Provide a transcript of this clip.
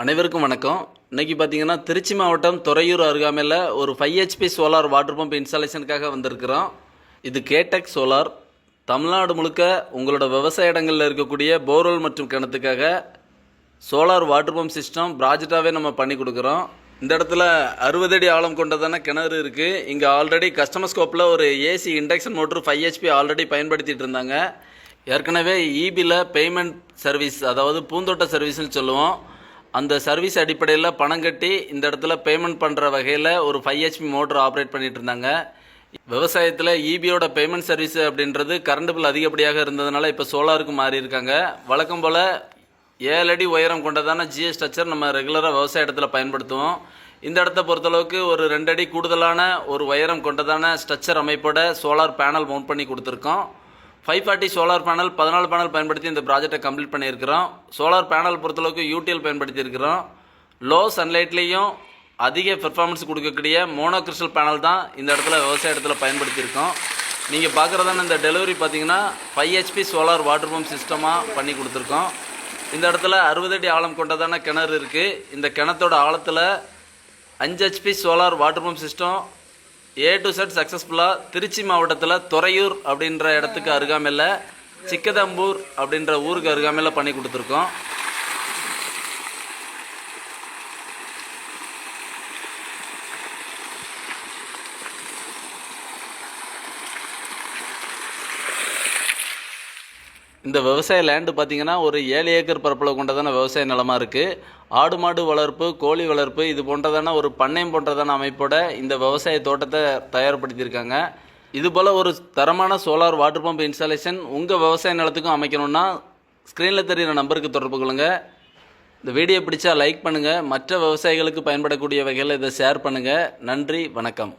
அனைவருக்கும் வணக்கம். இன்னைக்கு பார்த்தீங்கன்னா திருச்சி மாவட்டம் துறையூர் அருகாமையில் ஒரு five HP solar water pump இன்ஸ்டாலேஷனுக்காக வந்திருக்கிறோம். இது கேடெக் சோலார் தமிழ்நாடு முழுக்க உங்களோட விவசாய இடங்களில் இருக்கக்கூடிய போர்வெல் மற்றும் கிணத்துக்காக சோலார் வாட்டர் பம்ப் சிஸ்டம் ப்ராஜெக்டாகவே நம்ம பண்ணி கொடுக்குறோம். இந்த இடத்துல அறுபது அடி ஆழம் கொண்டதான கிணறு இருக்குது இங்கே ஆல்ரெடி கஸ்டமர் ஸ்கோப்பில் ஒரு AC induction motor five HP already பயன்படுத்திட்டு இருந்தாங்க. ஏற்கனவே இபியில் பேமெண்ட் சர்வீஸ் அதாவது பூந்தோட்ட சர்வீஸ்னு சொல்லுவோம். அந்த சர்வீஸ் அடிப்படையில் பணம் கட்டி இந்த இடத்துல பேமெண்ட் பண்ணுற வகையில் ஒரு ஃபைவ் ஹெச்பி மோட்டர் ஆப்ரேட் பண்ணிட்டு இருந்தாங்க. விவசாயத்தில் இபியோட பேமெண்ட் சர்வீஸ் அப்படின்றது கரண்ட் பில் அதிகப்படியாக இருந்ததுனால இப்போ சோலாருக்கு மாறி இருக்காங்க. வழக்கம் போல் ஏழு அடி உயரம் கொண்டதான ஜிஎஸ் ஸ்ட்ரக்சர் நம்ம ரெகுலராக விவசாய இடத்துல பயன்படுத்துவோம். இந்த இடத்த பொறுத்தளவுக்கு ஒரு ரெண்டு அடி கூடுதலான ஒரு உயரம் கொண்டதான ஸ்ட்ரக்சர் அமைப்போட சோலார் பேனல் மவுண்ட் பண்ணி கொடுத்துருக்கோம். ஃபைவ் ஃபார்ட்டி சோலார் பேனல் பதினாலு பேனல் பயன்படுத்தி இந்த ப்ராஜெக்டை கம்ப்ளீட் பண்ணியிருக்கிறோம். சோலார் பேனல் பொறுத்தளவுக்கு யூடிஎல் பயன்படுத்தியிருக்கிறோம். லோ சன்லைட்லேயும் அதிக பெர்ஃபார்மன்ஸ் கொடுக்கக்கூடிய மோனோ கிறிஸ்டல் பேனல் தான் இந்த இடத்துல விவசாய இடத்துல பயன்படுத்தியிருக்கோம். நீங்கள் பார்க்குறதான இந்த டெலிவரி பார்த்தீங்கன்னா five HP solar water pump சிஸ்டமாக பண்ணி கொடுத்துருக்கோம். இந்த இடத்துல அறுபது அடி ஆழம் கொண்டதான கிணறு இருக்குது இந்த கிணத்தோட ஆழத்தில் அஞ்சு HP solar water pump system A to Z சக்ஸஸ்ஃபுல்லாக திருச்சி மாவட்டத்தில் துறையூர் அப்படின்ற இடத்துக்கு அருகாமையில் சிக்கதம்பூர் அப்படின்ற ஊருக்கு அருகாமையில் பண்ணி கொடுத்துருக்கோம். இந்த விவசாய லேண்டு பார்த்தீங்கன்னா ஒரு ஏழு ஏக்கர் பரப்பளவு கொண்டதான விவசாய நிலமாக இருக்குது ஆடு மாடு வளர்ப்பு கோழி வளர்ப்பு இது போன்றதான ஒரு பண்ணையம் போன்றதான அமைப்போட இந்த விவசாய தோட்டத்தை தயார்படுத்தியிருக்காங்க. இது போல் ஒரு தரமான சோலார் வாட்டர் பம்ப் இன்ஸ்டாலேஷன் உங்கள் விவசாய நிலத்துக்கும் அமைக்கணும்னா ஸ்க்ரீனில் தெரியிற நம்பருக்கு தொடர்பு கொள்ளுங்கள் இந்த வீடியோ பிடிச்சா லைக் பண்ணுங்கள் மற்ற விவசாயிகளுக்கு பயன்படக்கூடிய வகையில் இதை ஷேர் பண்ணுங்கள் நன்றி வணக்கம்.